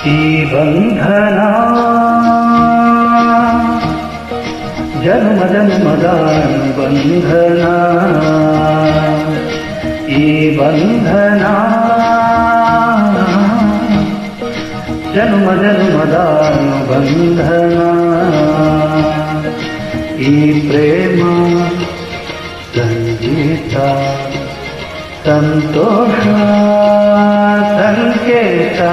धना जन्म जन्मदानुबन्धना एव जन्म जन्मदानुबन्धना ई प्रेम सङ्गीता सन्तोषा सङ्केता।